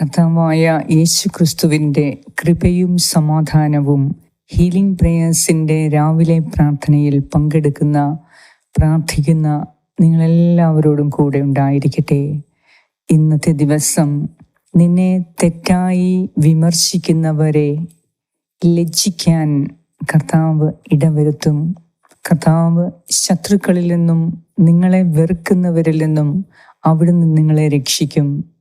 കർത്താവായ യേശു ക്രിസ്തുവിന്റെ കൃപയും സമാധാനവും ഹീലിംഗ് പ്രേയേഴ്സിന്റെ രാവിലെ പ്രാർത്ഥനയിൽ പങ്കെടുക്കുന്ന പ്രാർത്ഥിക്കുന്ന നിങ്ങളെല്ലാവരോടും കൂടെ ഉണ്ടായിരിക്കട്ടെ. ഇന്നത്തെ ദിവസം നിന്നെ തെറ്റായി വിമർശിക്കുന്നവരെ ലജ്ജിക്കാൻ കർത്താവ് ഇടവരുത്തും. കർത്താവ് ശത്രുക്കളിൽ നിന്നും നിങ്ങളെ വെറുക്കുന്നവരിൽ നിന്നും അവിടുന്ന് നിങ്ങളെ രക്ഷിക്കും.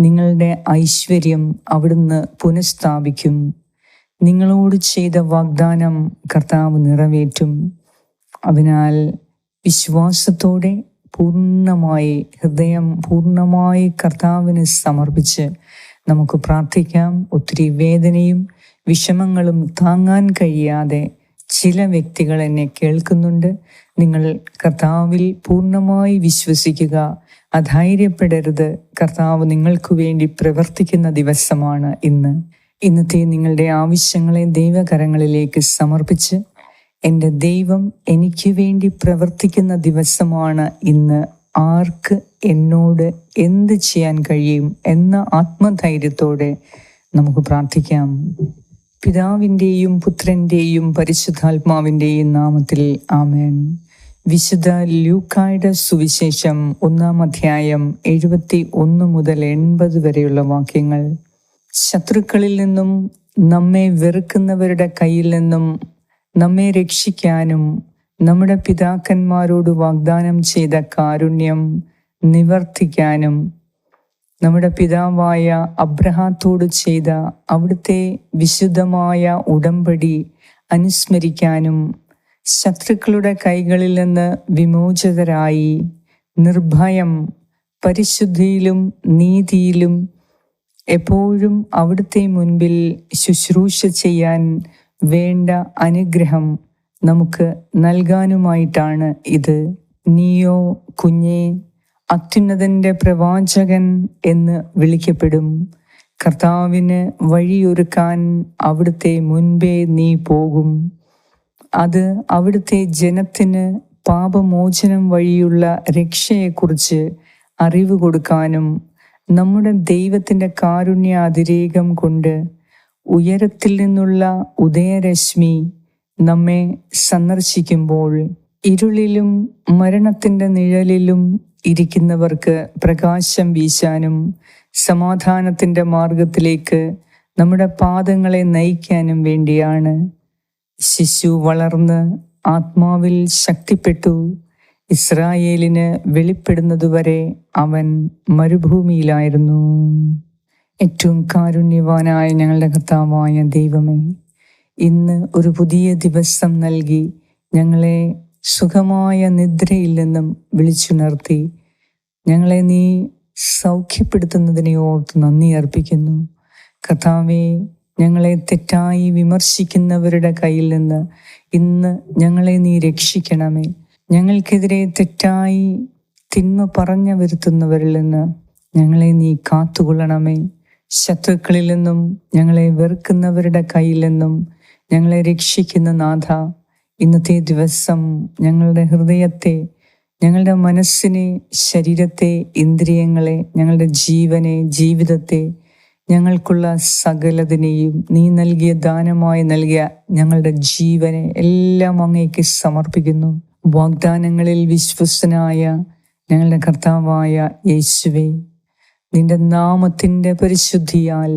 നിങ്ങളുടെ ഐശ്വര്യം അവിടുന്ന് പുനഃസ്ഥാപിക്കും. നിങ്ങളോട് ചെയ്ത വാഗ്ദാനം കർത്താവ് നിറവേറ്റും. അതിനാൽ വിശ്വാസത്തോടെ പൂർണമായി ഹൃദയം പൂർണമായി കർത്താവിന് സമർപ്പിച്ച് നമുക്ക് പ്രാർത്ഥിക്കാം. ഒത്തിരി വേദനയും വിഷമങ്ങളും താങ്ങാൻ കഴിയാതെ ചില വ്യക്തികൾ എന്നെ കേൾക്കുന്നുണ്ട്. നിങ്ങൾ കർത്താവിൽ പൂർണമായി വിശ്വസിക്കുക. അധൈര്യപ്പെടരുത്. കർത്താവ് നിങ്ങൾക്ക് വേണ്ടി പ്രവർത്തിക്കുന്ന ദിവസമാണ് ഇന്ന്. ഇന്നത്തെ നിങ്ങളുടെ ആവശ്യങ്ങളെ ദൈവകരങ്ങളിലേക്ക് സമർപ്പിച്ച് എന്റെ ദൈവം എനിക്ക് വേണ്ടി പ്രവർത്തിക്കുന്ന ദിവസമാണ് ഇന്ന്. ആർക്ക് എന്നോട് എന്ത് ചെയ്യാൻ കഴിയും എന്ന ആത്മധൈര്യത്തോടെ നമുക്ക് പ്രാർത്ഥിക്കാം. പിതാവിന്റെയും പുത്രന്റെയും പരിശുദ്ധാത്മാവിന്റെയും നാമത്തിൽ ആമേൻ. വിശുദ്ധ ലൂക്കായുടെ സുവിശേഷം ഒന്നാം അധ്യായം എഴുപത്തി ഒന്ന് മുതൽ എൺപത് വരെയുള്ള വാക്യങ്ങൾ. ശത്രുക്കളിൽ നിന്നും നമ്മെ വെറുക്കുന്നവരുടെ കയ്യിൽ നിന്നും നമ്മെ രക്ഷിക്കാനും നമ്മുടെ പിതാക്കന്മാരോട് വാഗ്ദാനം ചെയ്ത കാരുണ്യം നിവർത്തിക്കാനും നമ്മുടെ പിതാവായ അബ്രഹാത്തോട് ചെയ്ത അവിടുത്തെ വിശുദ്ധമായ ഉടമ്പടി അനുസ്മരിക്കാനും ശത്രുക്കളുടെ കൈകളിൽ നിന്ന് വിമോചിതരായി നിർഭയം പരിശുദ്ധിയിലും നീതിയിലും എപ്പോഴും അവിടുത്തെ മുൻപിൽ ശുശ്രൂഷ ചെയ്യാൻ വേണ്ട അനുഗ്രഹം നമുക്ക് നൽകാനുമായിട്ടാണ് ഇത്. നീയോ കുഞ്ഞെ അത്യുന്നതന്റെ പ്രവാചകൻ എന്ന് വിളിക്കപ്പെടും. കർത്താവിന് വഴിയൊരുക്കാൻ അവിടുത്തെ മുൻപേ നീ പോകും. അത് അവിടുത്തെ ജനത്തിന് പാപമോചനം വഴിയുള്ള രക്ഷയെക്കുറിച്ച് അറിവ് കൊടുക്കാനും നമ്മുടെ ദൈവത്തിന്റെ കാരുണ്യ അതിരേകം കൊണ്ട് ഉയരത്തിൽ നിന്നുള്ള ഉദയരശ്മി നമ്മെ സന്ദർശിക്കുമ്പോൾ ഇരുളിലും മരണത്തിന്റെ നിഴലിലും ഇരിക്കുന്നവർക്ക് പ്രകാശം വീശാനും സമാധാനത്തിന്റെ മാർഗത്തിലേക്ക് നമ്മുടെ പാദങ്ങളെ നയിക്കാനും വേണ്ടിയാണ്. ശിശു വളർന്ന് ആത്മാവിൽ ശക്തിപ്പെട്ടു. ഇസ്രായേലിന് വെളിപ്പെടുന്നതുവരെ അവൻ മരുഭൂമിയിലായിരുന്നു. ഏറ്റവും കാരുണ്യവാനായ ഞങ്ങളുടെ കർത്താവായ ദൈവമേ ഇന്ന് ഒരു പുതിയ ദിവസം നൽകി ഞങ്ങളെ സുഖമായ നിദ്രയിൽ നിന്നും വിളിച്ചുണർത്തി. ഞങ്ങളെ നീ സൗഖ്യപ്പെടുത്തുന്നതിനെ ഓർത്ത് നന്ദി അർപ്പിക്കുന്നു. കർത്താവെ ഞങ്ങളെ തെറ്റായി വിമർശിക്കുന്നവരുടെ കയ്യിൽ നിന്ന് ഇന്ന് ഞങ്ങളെ നീ രക്ഷിക്കണമേ. ഞങ്ങൾക്കെതിരെ തെറ്റായി തിന്മ പറഞ്ഞു വരുത്തുന്നവരിൽ നിന്ന് ഞങ്ങളെ നീ കാത്തുകൊള്ളണമേ. ശത്രുക്കളിൽ നിന്നും ഞങ്ങളെ വെറുക്കുന്നവരുടെ കയ്യിൽ നിന്നും ഞങ്ങളെ രക്ഷിക്കുന്ന നാഥ ഇന്നത്തെ ദിവസം ഞങ്ങളുടെ ഹൃദയത്തെ ഞങ്ങളുടെ മനസ്സിനെ ശരീരത്തെ ഇന്ദ്രിയങ്ങളെ ഞങ്ങളുടെ ജീവനെ ജീവിതത്തെ ഞങ്ങൾക്കുള്ള സകലതിനെയും നീ നൽകിയ ദാനമായി നൽകിയ ഞങ്ങളുടെ ജീവനെ എല്ലാം അങ്ങേക്ക് സമർപ്പിക്കുന്നു. വാഗ്ദാനങ്ങളിൽ വിശ്വസ്തനായ ഞങ്ങളുടെ കർത്താവായ യേശുവേ നിന്റെ നാമത്തിന്റെ പരിശുദ്ധിയാൽ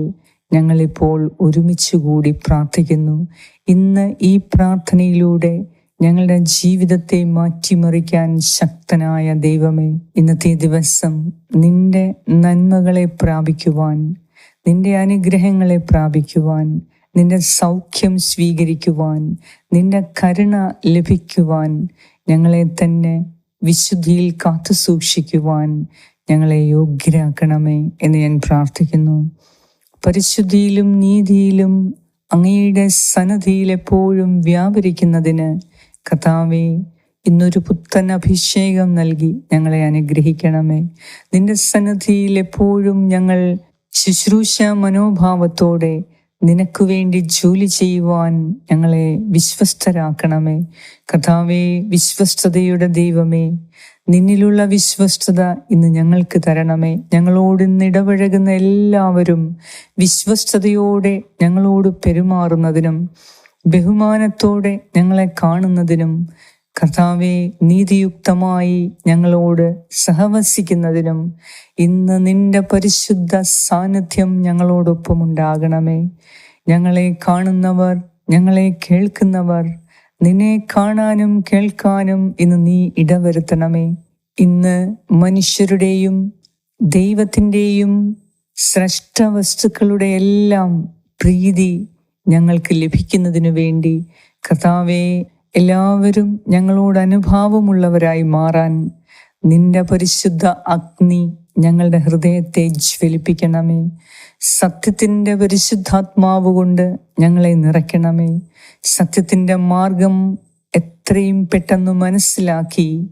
ഞങ്ങളിപ്പോൾ ഒരുമിച്ച് കൂടി പ്രാർത്ഥിക്കുന്നു. ഇന്ന് ഈ പ്രാർത്ഥനയിലൂടെ ഞങ്ങളുടെ ജീവിതത്തെ മാറ്റിമറിക്കാൻ ശക്തനായ ദൈവമേ ഇന്നത്തെ ദിവസം നിന്റെ നന്മകളെ പ്രാപിക്കുവാൻ നിന്റെ അനുഗ്രഹങ്ങളെ പ്രാപിക്കുവാൻ നിന്റെ സൗഖ്യം സ്വീകരിക്കുവാൻ നിന്റെ കരുണ ലഭിക്കുവാൻ ഞങ്ങളെ തന്നെ വിശുദ്ധിയിൽ കാത്തു സൂക്ഷിക്കുവാൻ ഞങ്ങളെ യോഗ്യരാക്കണമേ എന്ന് ഞാൻ പ്രാർത്ഥിക്കുന്നു. പരിശുദ്ധിയിലും നീതിയിലും അങ്ങയുടെ സന്നദ്ധിയിൽ എപ്പോഴും വ്യാപരിക്കുന്നതിന് കഥാവെ ഇന്നൊരു പുത്തൻ അഭിഷേകം നൽകി ഞങ്ങളെ അനുഗ്രഹിക്കണമേ. നിന്റെ സന്നദ്ധിയിൽ എപ്പോഴും ഞങ്ങൾ ശുശ്രൂഷ മനോഭാവത്തോടെ നിനക്ക് വേണ്ടി ജോലി ചെയ്യുവാൻ ഞങ്ങളെ വിശ്വസ്തരാക്കണമേ. കഥാവേ വിശ്വസ്തതയുടെ ദൈവമേ നിന്നിലുള്ള വിശ്വസ്തത ഇന്ന് ഞങ്ങൾക്ക് തരണമേ. ഞങ്ങളോട് ഇന്ന് ഇടപഴകുന്ന എല്ലാവരും വിശ്വസ്തയോടെ ഞങ്ങളോട് പെരുമാറുന്നതിനും ബഹുമാനത്തോടെ ഞങ്ങളെ കാണുന്നതിനും കർത്താവെ നീതിയുക്തമായി ഞങ്ങളോട് സഹവസിക്കുന്നതിനും ഇന്ന് നിന്റെ പരിശുദ്ധ സാന്നിധ്യം ഞങ്ങളോടൊപ്പം ഉണ്ടാകണമേ. ഞങ്ങളെ കാണുന്നവർ ഞങ്ങളെ കേൾക്കുന്നവർ നിന്നെ കാണാനും കേൾക്കാനും ഇന്ന് നീ ഇടവരുത്തണമേ. ഇന്ന് മനുഷ്യരുടെയും ദൈവത്തിന്റെയും സ്രഷ്ട വസ്തുക്കളുടെ എല്ലാം പ്രീതി ഞങ്ങൾക്ക് ലഭിക്കുന്നതിനു വേണ്ടി കർത്താവെ എല്ലാവരും ഞങ്ങളോട് അനുഭാവമുള്ളവരായി മാറാൻ നിന്റെ പരിശുദ്ധ അഗ്നി ഞങ്ങളുടെ ഹൃദയത്തെ ജ്വലിപ്പിക്കണമേ. സത്യത്തിന്റെ പരിശുദ്ധാത്മാവ് കൊണ്ട് ഞങ്ങളെ നിറയ്ക്കണമേ. സത്യത്തിന്റെ മാർഗം എത്രയും പെട്ടെന്ന് മനസ്സിലാക്കി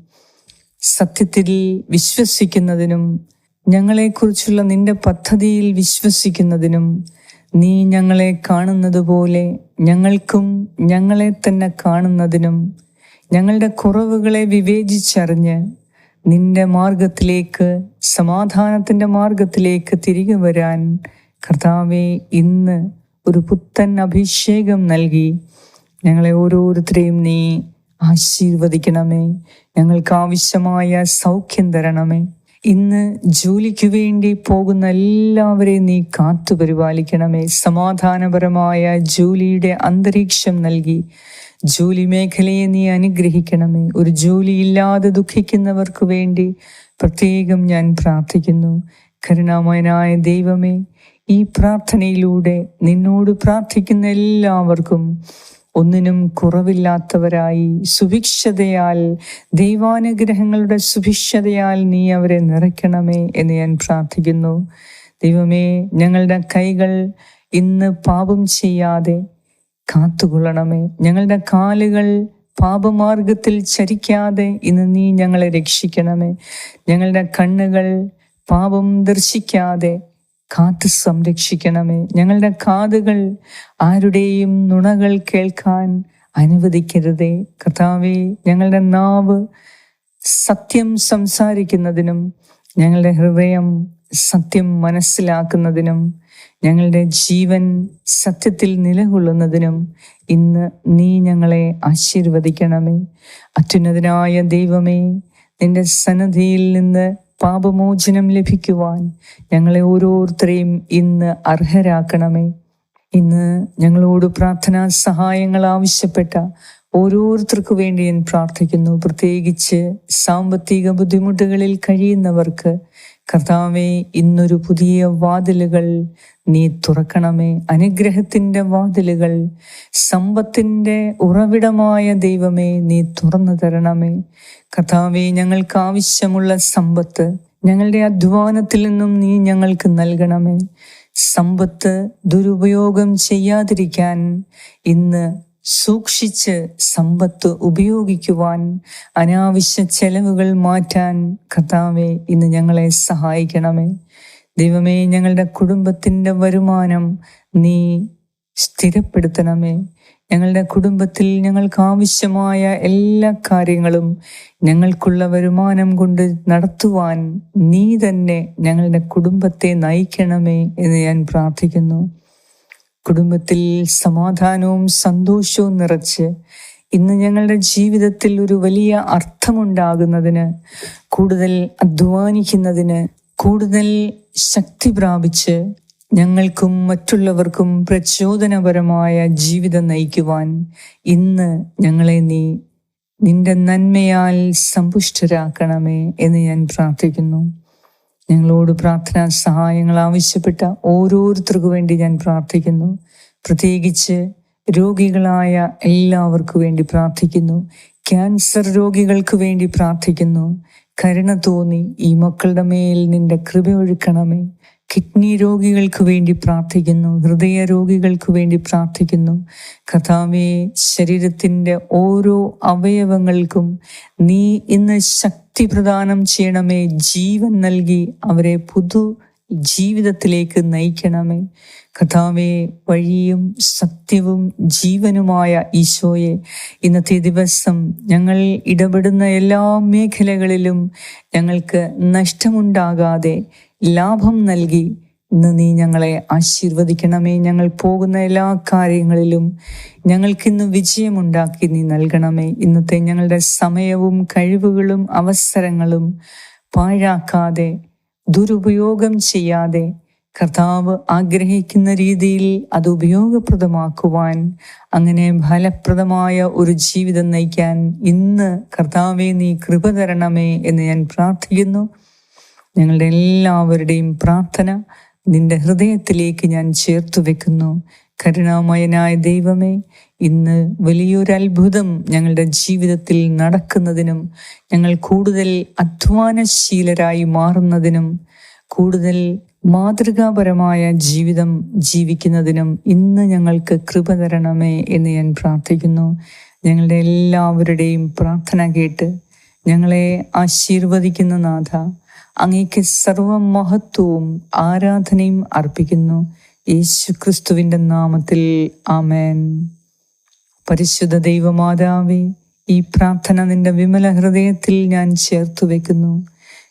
സത്യത്തിൽ വിശ്വസിക്കുന്നതിനും ഞങ്ങളെക്കുറിച്ചുള്ള നിന്റെ പദ്ധതിയിൽ വിശ്വസിക്കുന്നതിനും നീ ഞങ്ങളെ കാണുന്നത് പോലെ ഞങ്ങൾക്കും ഞങ്ങളെ തന്നെ കാണുന്നതിനും ഞങ്ങളുടെ കുറവുകളെ വിവേചിച്ചറിഞ്ഞ് നിന്റെ മാർഗത്തിലേക്ക് സമാധാനത്തിന്റെ മാർഗത്തിലേക്ക് തിരികെ വരാൻ കർത്താവെ ഇന്ന് ഒരു പുത്തൻ അഭിഷേകം നൽകി. ഞങ്ങളെ ഓരോരുത്തരെയും നീ ആശീർവദിക്കണമേ. ഞങ്ങൾക്ക് ആവശ്യമായ സൗഖ്യം തരണമേ. ഇന്ന് ജോലിക്ക് വേണ്ടി പോകുന്ന എല്ലാവരെയും നീ കാത്തു പരിപാലിക്കണമേ. സമാധാനപരമായ ജോലിയുടെ അന്തരീക്ഷം നൽകി ജോലി മേഖലയെ നീ അനുഗ്രഹിക്കണമേ. ഒരു ജോലിയില്ലാതെ ദുഃഖിക്കുന്നവർക്ക് വേണ്ടി പ്രത്യേകം ഞാൻ പ്രാർത്ഥിക്കുന്നു. കരുണാമയനായ ദൈവമേ ഈ പ്രാർത്ഥനയിലൂടെ നിന്നോട് പ്രാർത്ഥിക്കുന്ന എല്ലാവർക്കും ഒന്നിനും കുറവില്ലാത്തവരായി സുഭിക്ഷതയാൽ ദൈവാനുഗ്രഹങ്ങളുടെ സുഭിക്ഷതയാൽ നീ അവരെ നിറയ്ക്കണമേ എന്ന് ഞാൻ പ്രാർത്ഥിക്കുന്നു. ദൈവമേ ഞങ്ങളുടെ കൈകൾ ഇന്ന് പാപം ചെയ്യാതെ കാത്തുകൊള്ളണമേ. ഞങ്ങളുടെ കാലുകൾ പാപമാർഗത്തിൽ ചരിക്കാതെ ഇന്ന് നീ ഞങ്ങളെ രക്ഷിക്കണമേ. ഞങ്ങളുടെ കണ്ണുകൾ പാപം ദർശിക്കാതെ കാത്തു സംരക്ഷിക്കണമേ. ഞങ്ങളുടെ കാതുകൾ ആരുടെയും നുണകൾ കേൾക്കാൻ അനുവദിക്കരുതേ. കർത്താവെ ഞങ്ങളുടെ നാവ് സത്യം സംസാരിക്കുന്നതിനും ഞങ്ങളുടെ ഹൃദയം സത്യം മനസ്സിലാക്കുന്നതിനും ഞങ്ങളുടെ ജീവൻ സത്യത്തിൽ നിലകൊള്ളുന്നതിനും ഇന്ന് നീ ഞങ്ങളെ ആശീർവദിക്കണമേ. അത്യുന്നതനായ ദൈവമേ നിന്റെ സന്നദ്ധിയിൽ നിന്ന് പാപമോചനം ലഭിക്കുവാൻ ഞങ്ങളെ ഓരോരുത്തരെയും ഇന്ന് അർഹരാക്കണമേ. ഇന്ന് ഞങ്ങളോട് പ്രാർത്ഥനാ സഹായങ്ങൾ ആവശ്യപ്പെട്ട ഓരോരുത്തർക്കു വേണ്ടി ഞാൻ പ്രാർത്ഥിക്കുന്നു. പ്രത്യേകിച്ച് സാമ്പത്തിക ബുദ്ധിമുട്ടുകളിൽ കഴിയുന്നവർക്ക് കർത്താവെ ഇന്നൊരു പുതിയ വാതിലുകൾ നീ തുറക്കണമേ. അനുഗ്രഹത്തിന്റെ വാതിലുകൾ സമ്പത്തിന്റെ ഉറവിടമായ ദൈവമേ നീ തുറന്നു തരണമേ. കർത്താവെ ഞങ്ങൾക്ക് ആവശ്യമുള്ള സമ്പത്ത് ഞങ്ങളുടെ അധ്വാനത്തിൽ നിന്നും നീ ഞങ്ങൾക്ക് നൽകണമേ. സമ്പത്ത് ദുരുപയോഗം ചെയ്യാതിരിക്കാൻ ഇന്ന് സൂക്ഷിച്ച് സമ്പത്ത് ഉപയോഗിക്കുവാൻ അനാവശ്യ ചെലവുകൾ മാറ്റാൻ കർത്താവെ ഇന്ന് ഞങ്ങളെ സഹായിക്കണമേ. ദൈവമേ ഞങ്ങളുടെ കുടുംബത്തിന്റെ വരുമാനം നീ സ്ഥിരപ്പെടുത്തണമേ. ഞങ്ങളുടെ കുടുംബത്തിൽ ഞങ്ങൾക്ക് ആവശ്യമായ എല്ലാ കാര്യങ്ങളും ഞങ്ങൾക്കുള്ള വരുമാനം കൊണ്ട് നടത്തുവാൻ നീ തന്നെ ഞങ്ങളുടെ കുടുംബത്തെ നയിക്കണമേ എന്ന് ഞാൻ പ്രാർത്ഥിക്കുന്നു. കുടുംബത്തിൽ സമാധാനവും സന്തോഷവും നിറച്ച് ഇന്ന് ഞങ്ങളുടെ ജീവിതത്തിൽ ഒരു വലിയ അർത്ഥമുണ്ടാകുന്നതിന് കൂടുതൽ അധ്വാനിക്കുന്നതിന് കൂടുതൽ ശക്തി പ്രാപിച്ച് ഞങ്ങൾക്കും മറ്റുള്ളവർക്കും പ്രചോദനപരമായ ജീവിതം നയിക്കുവാൻ ഇന്ന് ഞങ്ങളെ നീ നിന്റെ നന്മയാൽ സമ്പുഷ്ടരാക്കണമേ എന്ന് ഞാൻ പ്രാർത്ഥിക്കുന്നു. ഞങ്ങളോട് പ്രാർത്ഥനാ സഹായങ്ങൾ ആവശ്യപ്പെട്ട ഓരോരുത്തർക്കു വേണ്ടി ഞാൻ പ്രാർത്ഥിക്കുന്നു. പ്രത്യേകിച്ച് രോഗികളായ എല്ലാവർക്കു വേണ്ടി പ്രാർത്ഥിക്കുന്നു. ക്യാൻസർ രോഗികൾക്ക് വേണ്ടി പ്രാർത്ഥിക്കുന്നു. കരുണ തോന്നി ഈ മക്കളുടെ മേൽ നിന്റെ കൃപ ഒഴുക്കണമേ. കിഡ്നി രോഗികൾക്ക് വേണ്ടി പ്രാർത്ഥിക്കുന്നു. ഹൃദയ രോഗികൾക്ക് വേണ്ടി പ്രാർത്ഥിക്കുന്നു. കഥാവെ ശരീരത്തിന്റെ ഓരോ അവയവങ്ങൾക്കും നീ ഇന്ന് ശക്തി പ്രദാനം ചെയ്യണമേ. ജീവൻ നൽകി അവരെ പുതു ജീവിതത്തിലേക്ക് നയിക്കണമേ. കഥാവെ വഴിയും സത്യവും ജീവനുമായ ഈശോയെ ഇന്നത്തെ ദിവസം ഞങ്ങൾ ഇടപെടുന്ന എല്ലാ മേഖലകളിലും ഞങ്ങൾക്ക് നഷ്ടമുണ്ടാകാതെ ലാഭം നൽകി ഇന്ന് നീ ഞങ്ങളെ ആശീർവദിക്കണമേ. ഞങ്ങൾ പോകുന്ന എല്ലാ കാര്യങ്ങളിലും ഞങ്ങൾക്കിന്ന് വിജയമുണ്ടാക്കി നീ നൽകണമേ. ഇന്നത്തെ ഞങ്ങളുടെ സമയവും കഴിവുകളും അവസരങ്ങളും പാഴാക്കാതെ ദുരുപയോഗം ചെയ്യാതെ കർത്താവ് ആഗ്രഹിക്കുന്ന രീതിയിൽ അത് ഉപയോഗപ്രദമാക്കുവാൻ അങ്ങനെ ഫലപ്രദമായ ഒരു ജീവിതം നയിക്കാൻ ഇന്ന് കർത്താവെ നീ കൃപ തരണമേ എന്ന് ഞാൻ പ്രാർത്ഥിക്കുന്നു. ഞങ്ങളുടെ എല്ലാവരുടെയും പ്രാർത്ഥന നിന്റെ ഹൃദയത്തിലേക്ക് ഞാൻ ചേർത്തു വെക്കുന്നു. കരുണാമയനായ ദൈവമേ ഇന്ന് വലിയൊരു അത്ഭുതം ഞങ്ങളുടെ ജീവിതത്തിൽ നടക്കുന്നതിനും ഞങ്ങൾ കൂടുതൽ അധ്വാനശീലരായി മാറുന്നതിനും കൂടുതൽ മാതൃകാപരമായ ജീവിതം ജീവിക്കുന്നതിനും ഇന്ന് ഞങ്ങൾക്ക് കൃപ തരണമേ എന്ന് ഞാൻ പ്രാർത്ഥിക്കുന്നു. ഞങ്ങളുടെ എല്ലാവരുടെയും പ്രാർത്ഥന കേട്ട് ഞങ്ങളെ ആശീർവദിക്കുന്ന നാഥ അങ്ങേക്ക് സർവ മഹത്വവും ആരാധനയും അർപ്പിക്കുന്നു. യേശു ക്രിസ്തുവിന്റെ നാമത്തിൽ ആമേൻ. പരിശുദ്ധ ദൈവമാതാവേ ഈ പ്രാർത്ഥന നിന്റെ വിമല ഹൃദയത്തിൽ ഞാൻ ചേർത്തു വെക്കുന്നു.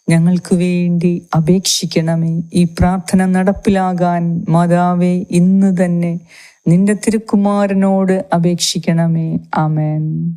ഞങ്ങൾക്ക് വേണ്ടി അപേക്ഷിക്കണമേ. ഈ പ്രാർത്ഥന നടപ്പിലാകാൻ മാതാവേ ഇന്ന് തന്നെ നിന്റെ തിരുക്കുമാരനോട് അപേക്ഷിക്കണമേ. ആമേൻ.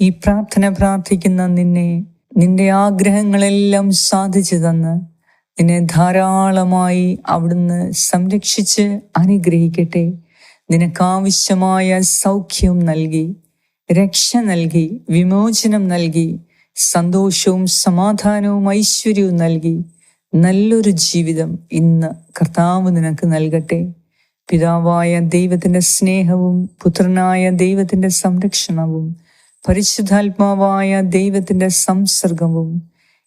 ഈ പ്രാർത്ഥന പ്രാർത്ഥിക്കുന്ന നിന്നെ നിന്റെ ആഗ്രഹങ്ങളെല്ലാം സാധിച്ചു തന്ന് നിന്നെ ധാരാളമായി അവിടുന്ന് സംരക്ഷിച്ച് അനുഗ്രഹിക്കട്ടെ. നിനക്കാവശ്യമായ സൗഖ്യം നൽകി രക്ഷ നൽകി വിമോചനം നൽകി സന്തോഷവും സമാധാനവും ഐശ്വര്യവും നൽകി നല്ലൊരു ജീവിതം ഇന്ന് കർത്താവ് നിനക്ക് നൽകട്ടെ. പിതാവായ ദൈവത്തിന്റെ സ്നേഹവും പുത്രനായ ദൈവത്തിന്റെ സംരക്ഷണവും പരിശുദ്ധാത്മാവായ ദൈവത്തിന്റെ സംസർഗവും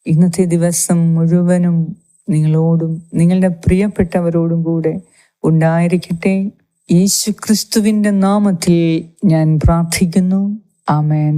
ഇന്നത്തെ ദിവസം മുഴുവനും നിങ്ങളോടും നിങ്ങളുടെ പ്രിയപ്പെട്ടവരോടും കൂടെ ഉണ്ടായിരിക്കട്ടെ. യേശു ക്രിസ്തുവിന്റെ നാമത്തിൽ ഞാൻ പ്രാർത്ഥിക്കുന്നു. ആമേൻ.